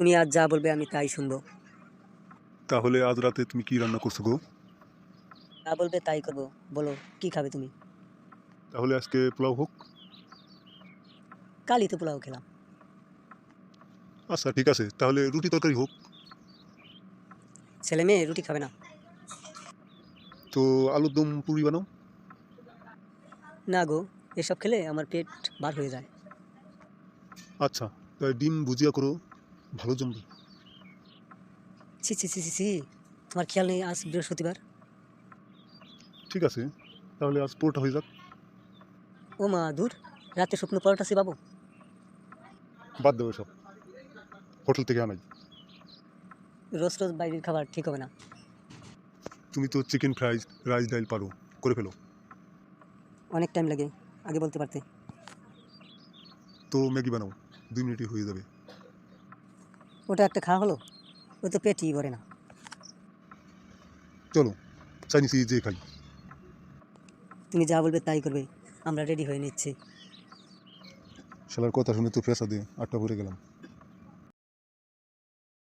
তুমি আজ যা বলবে আমি তাই শুনব। তাহলে আজ রাতে তুমি কি রান্না করছ গো? যা বলবে তাই করব। বলো কি খাবে তুমি? তাহলে আজকে পোলাও হোক। কালই তো পোলাও খেলাম। আচ্ছা ঠিক আছে। তাহলে রুটি তরকারি হোক। ছেলে মেয়ে রুটি খাবে না। তো আলুর দম পুরি বানাও। না গো এসব খেলে আমার পেট বার হয়ে যায়। আচ্ছা তাই ডিম ভুজিয়া করো। ভালো জমবে ছি ছি ছি ছি ছি। তোমার খেয়াল নেই আজ বৃহস্পতিবার? ঠিক আছে তাহলে আজ পুরোটা হয়ে যাক। ও মা দূর রাতে শুকনো পরোটা সে পাবো? বাদ দেবো সব হোটেল থেকে আনাই। রোজ রোজ বাইরের খাবার ঠিক হবে না। তুমি তো চিকেন ফ্রাইজ রাইস ডাইল পারো করে ফেলো। অনেক টাইম লাগে আগে বলতে পারতে। তো ম্যাগি বানাও দুই মিনিটই হয়ে যাবে। ওটা একটা খাওয়া হলো ও তো পেটই ভরে না। চলো চাইনিজ যে খাই। তুমি যা বলবে তাই করবে আমরা রেডি হয়ে নিচ্ছি। শালার কথা শুনে তো ফেসা দিয়ে আটটা ভরে গেলাম।